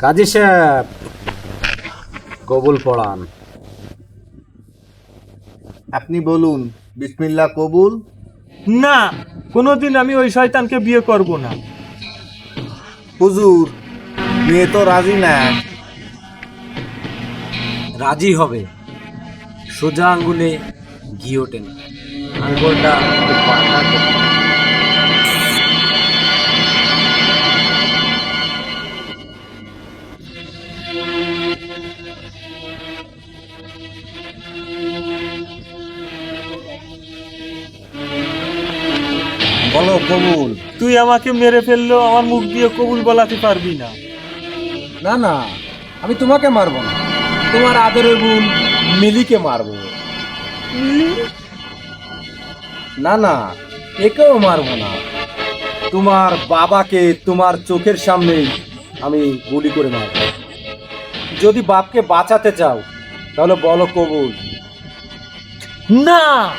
কাজী সাহেব কবুল পড়ান। আপনি বলুন বিসমিল্লাহ কবুল? না কোনোদিন আমি ওই শয়তানকে বিয়ে করব না। হুজুর মেয়ে তো রাজি না। রাজি হবে। সোজা আঙ্গুলে গিয়োটেন আঙ্গুলটা বলো কবুল। তুই আমাকে মেরে ফেললেও আমার মুখ দিয়ে কবুল বলাতে পারবি না। না না আমি তোমাকে মারবো না। তোমার আদরের বোন মিলিকে মারবো। না না একেও মারবো না। তোমার বাবাকে তোমার চোখের সামনে আমি গুলি করে মারব। যদি বাপকে বাঁচাতে চাও তাহলে বলো কবুল। না!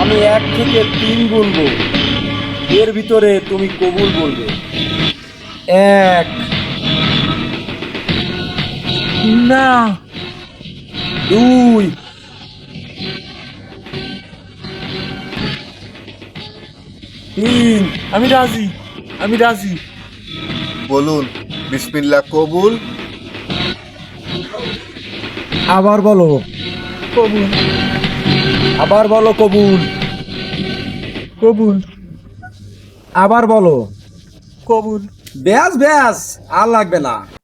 আমি এক থেকে তিন গুনবো এর ভিতরে তুমি কবুল বলবে। এক। না! দুই। তিন। আমি রাজি। আমি রাজি। বলুন। বিসমিল্লাহ কবুল। আবার বলো। কবুল। আবার বলো কবুল। কবুল। আবার বলো। কবুল। ব্যাস ব্যাস আর লাগবে না।